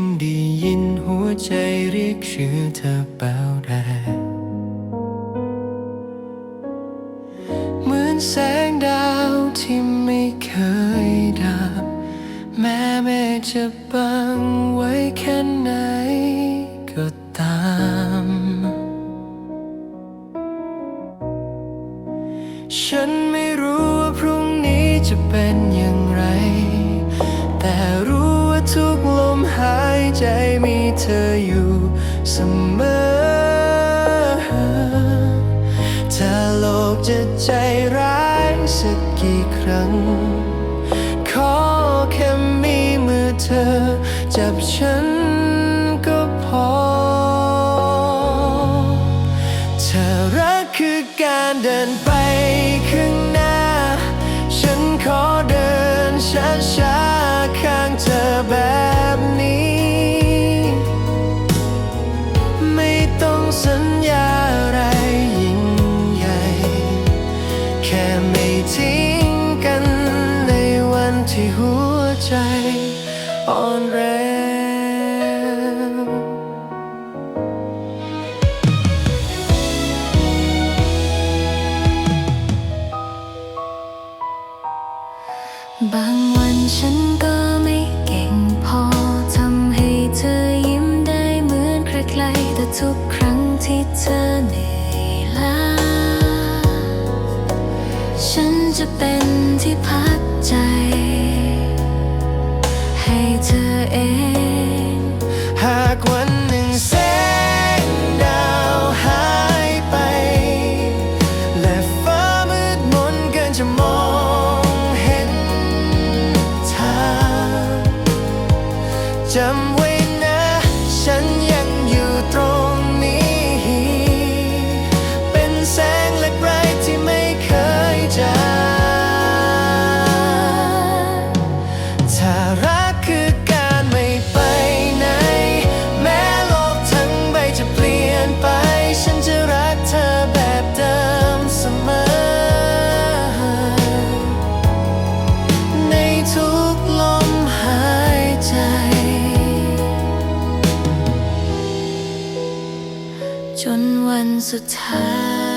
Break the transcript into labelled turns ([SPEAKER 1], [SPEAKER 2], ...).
[SPEAKER 1] นได้ยินหัวใจเรียกชื่อเธอเปล่าแรเหมือนแสงดาวที่ไม่เคยดับ แม้แม่จะบังไว้แค่ไหนก็ตาม ฉันไม่รู้ว่าพรุ่งนี้จะเป็นอย่างไร แต่รู้ว่าทุกลมหาย เธออยู่เสมอ ถ้าโลกจะใจร้ายสักกี่ครั้ง ขอแค่มีมือเธอ จับฉันก็พอ เธอรักคือการเดินไป ที่หัวใจอ่อนแรง
[SPEAKER 2] บางวันฉันก็ไม่เก่งพอทำให้เธอยิ้มได้เหมือนใครๆแต่ทุกครั้งที่เธอเหนื่อยล้าฉันจะเป็นที่พัก
[SPEAKER 1] jump with
[SPEAKER 2] A time.